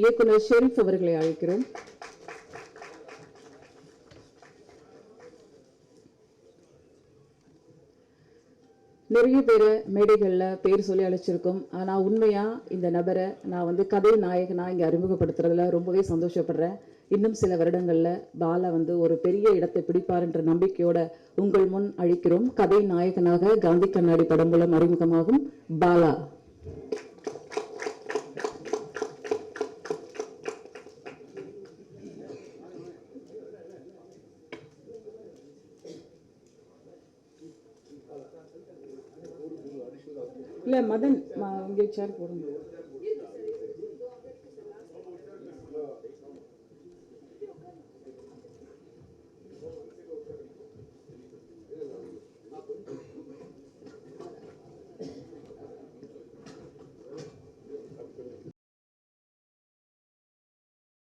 இயக்குனர் ஷெரீஃப் அவர்களை அழைக்கிறோம். நிறைய பேர் மேடைகளில் பேர் சொல்லி அழைச்சிருக்கோம். ஆனால் உண்மையாக இந்த நபரை நான் வந்து கதை நாயகனாக இங்கே அறிமுகப்படுத்துறதுல ரொம்பவே சந்தோஷப்படுறேன். இன்னும் சில வருடங்களில் பாலா வந்து ஒரு பெரிய இடத்தை பிடிப்பார் என்ற நம்பிக்கையோட உங்கள் முன் அழிக்கிறோம். கதை நாயகனாக காந்தி கண்ணாடி படம் மூலம் அறிமுகமாகும் பாலா. இல்லை மதன் இங்கே சேர் போடுங்க